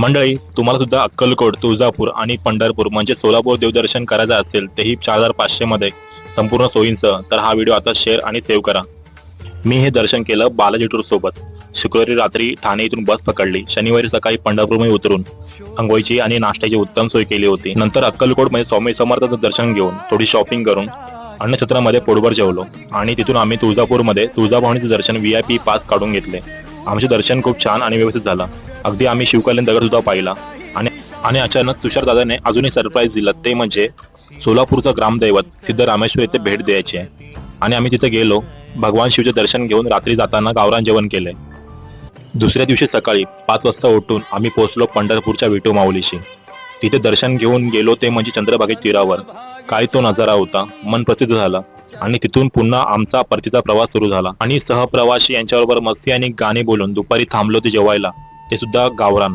मंडळी तुम्हाला सुद्धा अक्कलकोट तुळजापूर आणि पंढरपूर म्हणजे सोलापूर देवदर्शन करायचं असेल तेही चार हजार पाचशे मध्ये. संपूर्ण सोयींसह. तर हा व्हिडिओ आता शेअर आणि सेव्ह करा. मी हे दर्शन केलं बालाजी टूर सोबत. शुक्रवारी रात्री ठाणे इथून बस पकडली. शनिवारी सकाळी पंढरपूरमध्ये उतरून अंघोळीची आणि नाश्त्याची उत्तम सोय केली होती. नंतर अक्कलकोटमध्ये स्वामी समर्थाचं दर्शन घेऊन थोडी शॉपिंग करून अन्नछत्रामध्ये पोटभर जेवलो. आणि तिथून आम्ही तुळजापूरमध्ये तुळजाभवानीचं दर्शन व्ही आय पी पास काढून घेतले. आमचे दर्शन खूप छान आणि व्यवस्थित झालं. अगदी आम्ही शिवकालीन दगड सुद्धा पाहिला. आणि आणि अचानक तुषार दादाने अजूनही सरप्राईज दिलं. ते म्हणजे सोलापूरचं ग्रामदैवत सिद्धरामेश्वर येथे भेट द्यायची. आहे आणि आम्ही तिथे गेलो. भगवान शिवचे दर्शन घेऊन रात्री जाताना गावरान जेवण केले. दुसऱ्या दिवशी सकाळी पाच वाजता उठून आम्ही पोहोचलो पंढरपूरच्या विटू माऊलीशी. तिथे दर्शन घेऊन गेलो ते म्हणजे चंद्रभागे तीरावर. काय तो नजारा होता. मन प्रसिद्ध झाला. आणि तिथून पुन्हा आमचा परतीचा प्रवास सुरू झाला. आणि सहप्रवासी यांच्याबरोबर मस्ती आणि गाणी बोलून दुपारी थांबलो ते जेवायला. ते सुद्धा गावरान.